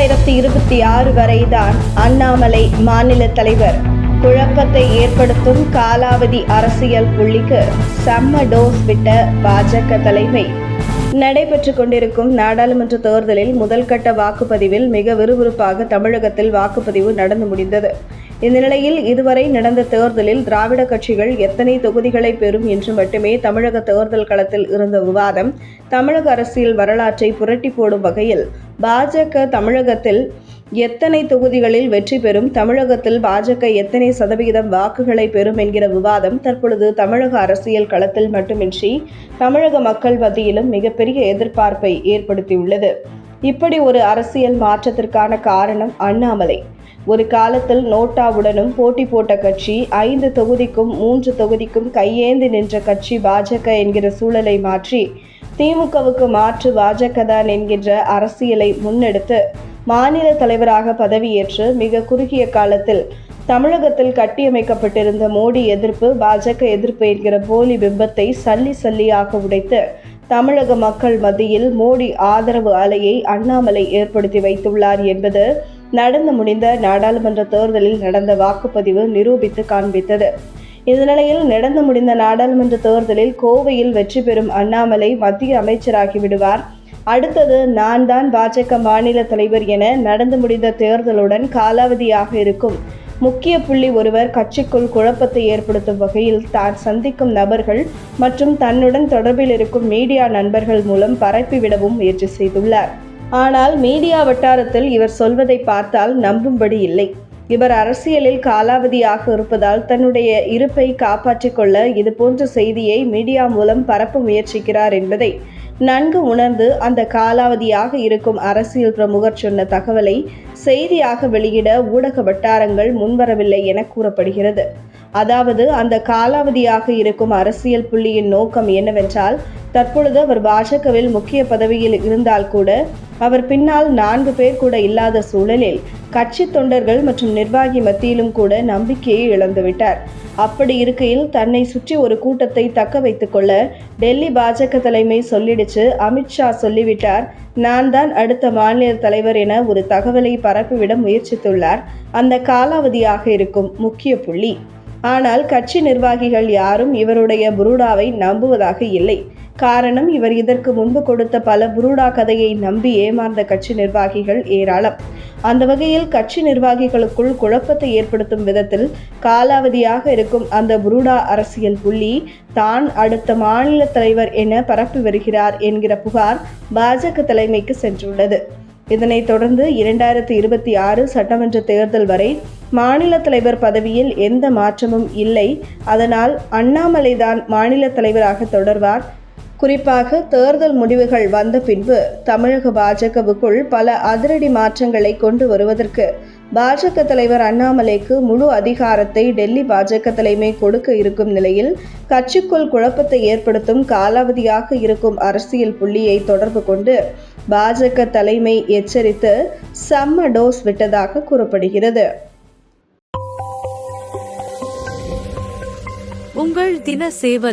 இரண்டாயிரத்தி இருபத்தி ஆறு வரைதான் அண்ணாமலை மாநில தலைவர். குழப்பத்தை ஏற்படுத்தும் காலாவதி அரசியல் புள்ளிக்கு செம்ம டோஸ் விட்ட பாஜக தலைமை. நடைபெற்று கொண்டிருக்கும் நாடாளுமன்ற தேர்தலில் முதல்கட்ட வாக்குப்பதிவில் மிக விறுவிறுப்பாக தமிழகத்தில் வாக்குப்பதிவு நடந்து முடிந்தது. இந்த நிலையில் இதுவரை நடந்த தேர்தலில் திராவிட கட்சிகள் எத்தனை தொகுதிகளை பெறும் என்று மட்டுமே தமிழக தேர்தல் களத்தில் இருந்த விவாதம் தமிழக அரசியல் வரலாற்றை புரட்டி போடும் வகையில் பாஜக தமிழகத்தில் எத்தனை தொகுதிகளில் வெற்றி பெறும்? தமிழகத்தில் பாஜக எத்தனை சதவிகிதம் வாக்குகளை பெறும் என்கிற விவாதம் தற்பொழுது தமிழக அரசியல் களத்தில் மட்டுமின்றி தமிழக மக்கள் மத்தியிலும் மிகப்பெரிய எதிர்பார்ப்பை ஏற்படுத்தியுள்ளது. இப்படி ஒரு அரசியல் மாற்றத்திற்கான காரணம் அண்ணாமலை. ஒரு காலத்தில் நோட்டாவுடனும் போட்டி போட்ட கட்சி ஐந்து தொகுதிக்கும் மூன்று தொகுதிக்கும் கையேந்தி நின்ற கட்சி பாஜக என்கிற சூழலை மாற்றி திமுகவுக்கு மாற்று பாஜக தான் என்கின்ற அரசியலை முன்னெடுத்து மாநில தலைவராக பதவியேற்று மிக குறுகிய காலத்தில் தமிழகத்தில் கட்டியமைக்கப்பட்டிருந்த மோடி எதிர்ப்பு பாஜக எதிர்ப்பு என்கிற போலி பிம்பத்தை சல்லி சல்லியாக உடைத்து தமிழக மக்கள் மத்தியில் மோடி ஆதரவு அலையை அண்ணாமலை ஏற்படுத்தி வைத்துள்ளார் என்பது நடந்து முடிந்த நாடாளுமன்ற தேர்தலில் நடந்த வாக்குப்பதிவு நிரூபித்து காண்பித்தது. இந்த நிலையில் நடந்து முடிந்த நாடாளுமன்ற தேர்தலில் கோவையில் வெற்றி பெறும் அண்ணாமலை மத்திய அமைச்சராகி விடுவார். அடுத்தது நான் தான் பாஜக மாநில தலைவர் என நடந்து முடிந்த தேர்தலுடன் காலாவதியாக இருக்கும். முக்கிய புள்ளி ஒருவர் கட்சிக்குள் குழப்பத்தை ஏற்படுத்தும் வகையில் தான் சந்திக்கும் நபர்கள் மற்றும் தன்னுடன் தொடர்பில் இருக்கும் மீடியா நண்பர்கள் மூலம் பரப்பிவிடவும் முயற்சி செய்துள்ளார். ஆனால் மீடியா வட்டாரத்தில் இவர் சொல்வதை பார்த்தால் நம்பும்படி இல்லை. இவர் அரசியலில் காலாவதியாக இருப்பதால் தன்னுடைய இருப்பை காப்பாற்றிக் கொள்ள இது போன்ற செய்தியை மீடியா மூலம் பரப்ப முயற்சிக்கிறார் என்பதை நன்கு உணர்ந்து அந்த காலாவதியாக இருக்கும் அரசியல் பிரமுகர் சொன்ன தகவலை செய்தியாக வெளியிட ஊடக வட்டாரங்கள் முன்வரவில்லை என கூறப்படுகிறது. அதாவது அந்த காலாவதியாக இருக்கும் அரசியல் புள்ளியின் நோக்கம் என்னவென்றால் தற்பொழுது அவர் பாஜகவில் முக்கிய பதவியில் இருந்தால் கூட அவர் பின்னால் நான்கு பேர் கூட இல்லாத சூழலில் கட்சி தொண்டர்கள் மற்றும் நிர்வாகி மத்தியிலும் கூட நம்பிக்கையை இழந்துவிட்டார் அப்படி இருக்கையில் தன்னை சுற்றி ஒரு கூட்டத்தை தக்க வைத்துக் கொள்ள டெல்லி பாஜக தலைமை சொல்லிடுச்சு. அமித்ஷா சொல்லிவிட்டார் நான் தான் அடுத்த மாநில தலைவர் என ஒரு தகவலை பரப்பிவிட முயற்சித்துள்ளார். அந்த காலாவதியாக இருக்கும் முக்கிய புள்ளி. ஆனால் கட்சி நிர்வாகிகள் யாரும் இவருடைய புரூடாவை நம்புவதாக இல்லை. காரணம் இவர் இதற்கு முன்பு கொடுத்த பல புரூடா கதையை நம்பி ஏமாந்த கட்சி நிர்வாகிகள் ஏராளம். அந்த வகையில் கட்சி நிர்வாகிகளுக்குள் குழப்பத்தை ஏற்படுத்தும் விதத்தில் காலாவதியாக இருக்கும் அந்த புரூடா அரசியல் புள்ளி தான் அடுத்த மாநில தலைவர் என பரப்பி வருகிறார் என்கிற புகார் பாஜக தலைமைக்கு சென்றுள்ளது. இதனைத் தொடர்ந்து இரண்டாயிரத்தி இருபத்தி ஆறு சட்டமன்ற தேர்தல் வரை மாநில தலைவர் பதவியில் எந்த மாற்றமும் இல்லை. அதனால் அண்ணாமலைதான் மாநில தலைவராக தொடர்வார். குறிப்பாக தேர்தல் முடிவுகள் வந்த பின்பு தமிழக பாஜகவுக்குள் பல அதிரடி மாற்றங்களை கொண்டு வருவதற்கு பாஜக தலைவர் அண்ணாமலைக்கு முழு அதிகாரத்தை டெல்லி பாஜக தலைமை கொடுக்க இருக்கும் நிலையில் கட்சிக்குள் குழப்பத்தை ஏற்படுத்தும் காலாவதியாக இருக்கும் அரசியல் புள்ளியை தொடர்பு கொண்டு பாஜக தலைமை எச்சரித்து செம்ம டோஸ் விட்டதாக கூறப்படுகிறது. உங்கள் தின சேவல்